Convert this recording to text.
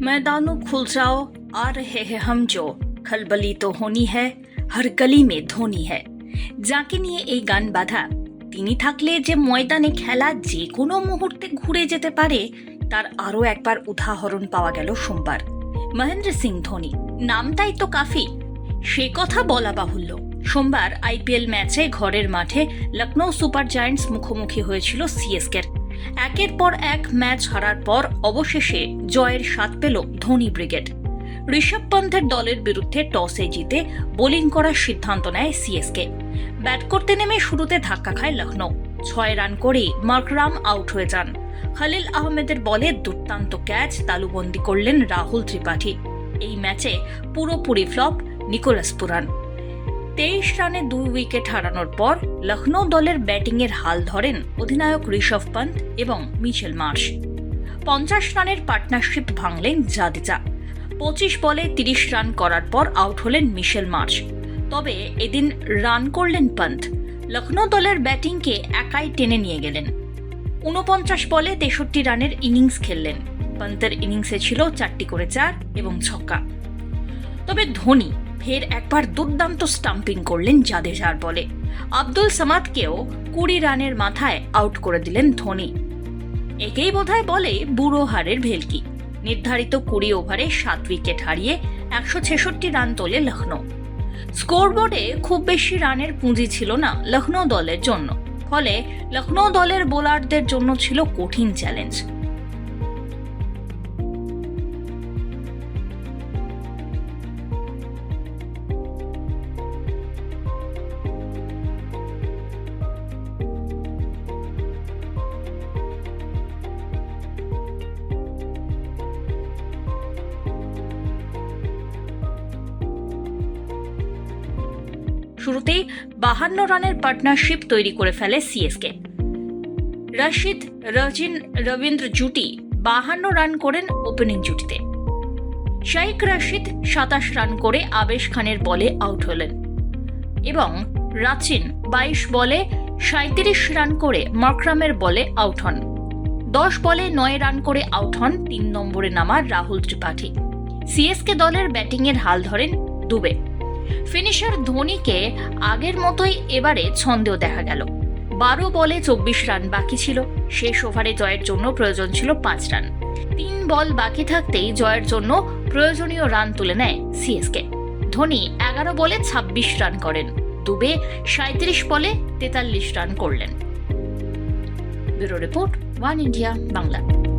मैदानों खुल जाओ आ रहे हैं हम जो खलबली तो होनी है हर गली में ধোনি है যাকে নিয়ে এই গান বাঁধা তিনি থাকলে যে ময়দানে খেলা যে কোনো মুহূর্তে ঘুরে যেতে পারে তার আরও একবার উদাহরণ পাওয়া গেল সোমবার মহেন্দ্র সিং ধোনি নামটাই তো কাফি সে কথা বলা বাহুল্য সোমবার আইপিএল ম্যাচে ঘরের মাঠে লখনৌ সুপার জায়ান্টস মুখোমুখি হয়েছিল সিএসকের একের পর এক ম্যাচ হারার পর অবশেষে জয়ের স্বাদ পেল ধোনি ব্রিগেড। ঋষভ পন্থের দলের বিরুদ্ধে টসে জিতে বোলিং করার সিদ্ধান্ত নেয় সিএসকে। ব্যাট করতে নেমে শুরুতে ধাক্কা খায় লখনৌ ছয় রান করেই মার্করাম আউট হয়ে যান। খালিল আহমেদের বলে দুর্দান্ত ক্যাচ তালুবন্দি করলেন রাহুল ত্রিপাঠী। এই ম্যাচে পুরোপুরি ফ্লপ নিকোলাস পুরান। তেইশ রানে দুই উইকেট হারানোর পর লখনৌ দলের ব্যাটিংয়ের হাল ধরেন অধিনায়ক ঋষভ পন্থ এবং মিচেল মার্শ। পঞ্চাশ রানের পার্টনারশিপ ভাঙলেন জাদেজা। পঁচিশ বলে তিরিশ রান করার পর আউট হলেন মিশেল মার্শ। তবে এদিন রান করলেন পন্থ লখনৌ দলের ব্যাটিংকে একাই টেনে নিয়ে গেলেন। ঊনপঞ্চাশ বলে তেষট্টি রানের ইনিংস খেললেন। পন্থের ইনিংসে ছিল চারটি করে চার এবং ছক্কা। তবে ধোনি ফের একবার দুর্দান্ত স্টাম্পিং করলেন জাদেজার বলে। আব্দুল সামাদকেও কুড়ি রানের মাথায় আউট করে দিলেন ধোনি। একেই বোধহয় বলে বুড়ো হারের ভেলকি। নির্ধারিত কুড়ি ওভারে সাত উইকেট হারিয়ে একশো ছেষট্টি রান তোলে লখনৌ। স্কোরবোর্ডে খুব বেশি রানের পুঁজি ছিল না লখনৌ দলের জন্য। ফলে লখনৌ দলের বোলারদের জন্য ছিল কঠিন চ্যালেঞ্জ। শুরুতেই বাহান্ন রানের পার্টনারশিপ তৈরি করে ফেলে সিএসকে। রশিদ, রজিন, রবীন্দ্র জুটি বাহান্ন রান করেন ওপেনিং জুটিতে। শাইক রশিদ সাতাশ রান করে আবেশ খানের বলে আউট হলেন। এবং রাচিন বাইশ বলে সাঁত্রিশ রান করে মকরামের বলে আউট হন। দশ বলে নয় রান করে আউট হন তিন নম্বরে নামা রাহুল ত্রিপাঠী। সিএসকে দলের ব্যাটিংয়ের হাল ধরেন দুবে। ফিনিশার ধোনিকে আগের মতোই এবারে ছন্দেও দেখা গেল। বারো বলে চব্বিশ রান বাকি ছিল। শেষ ওভারে জয়ের জন্য প্রয়োজন ছিল পাঁচ রান। তিন বল বাকি থাকতেই জয়ের জন্য প্রয়োজনীয় রান তুলে নেয় সিএসকে ধোনি এগারো বলে ছাব্বিশ রান করেন। দুবে সাঁত্রিশ বলে তেতাল্লিশ রান করলেন। Bureau report, one India, Bangla.